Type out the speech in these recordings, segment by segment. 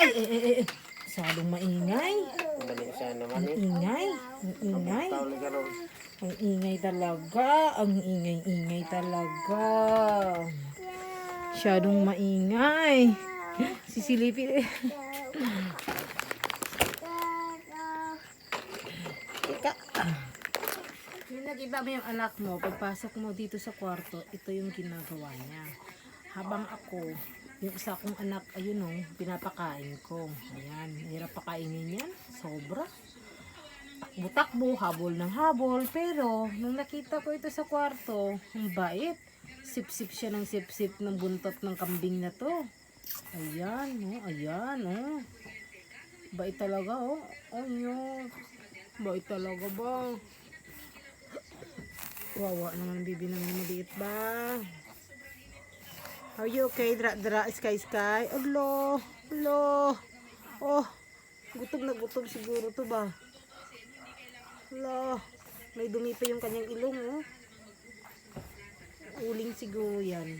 Ay, ay, ay, ay. Masyadong maingay. Naman Ang eh. ingay. Ang ingay. Ang ingay talaga. Ang ingay-ingay talaga. Masyadong maingay. Sisilipin. Ika. Yung nakita mo yung anak mo, pagpasok mo dito sa kwarto, ito yung ginagawa niya. Habang ako, yung isa kong anak, ayun o, pinapakain ko. Ayan, hirap pakainin yan. Sobra takbo-takbo, habol ng habol. Pero, nung nakita ko ito sa kwarto, ang bait. Sip-sip siya ng sip-sip ng buntot ng kambing na to. Ayan, oh, ayan, oh. Bait talaga, oh. Ayun. Bait talaga ba? Wawa naman bibi namin maliit ba? Are you okay? Dra, dra, sky, sky. Alo, alo. Oh, gutom na gutom siguro to ba? Hala, may dumi pa yung kanyang ilong, oh. Uling siguro yan.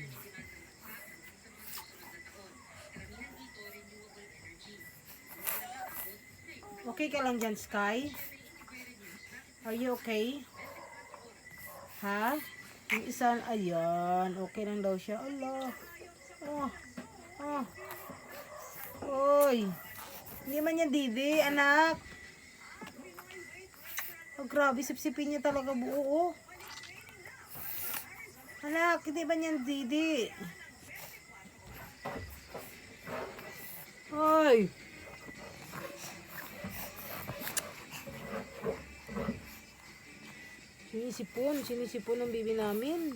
Okay ka lang dyan, Sky? Are you okay? Ha? Yung isa, ayan. Okay lang daw siya. Allah. Oh. Oh. Oy. Hindi man yan, Didi, anak. Oh, grabe, sipsipin niya talaga buo, oh. Anak, hindi ba niyan didi? Sinisipon, sinisipon ng bibi namin.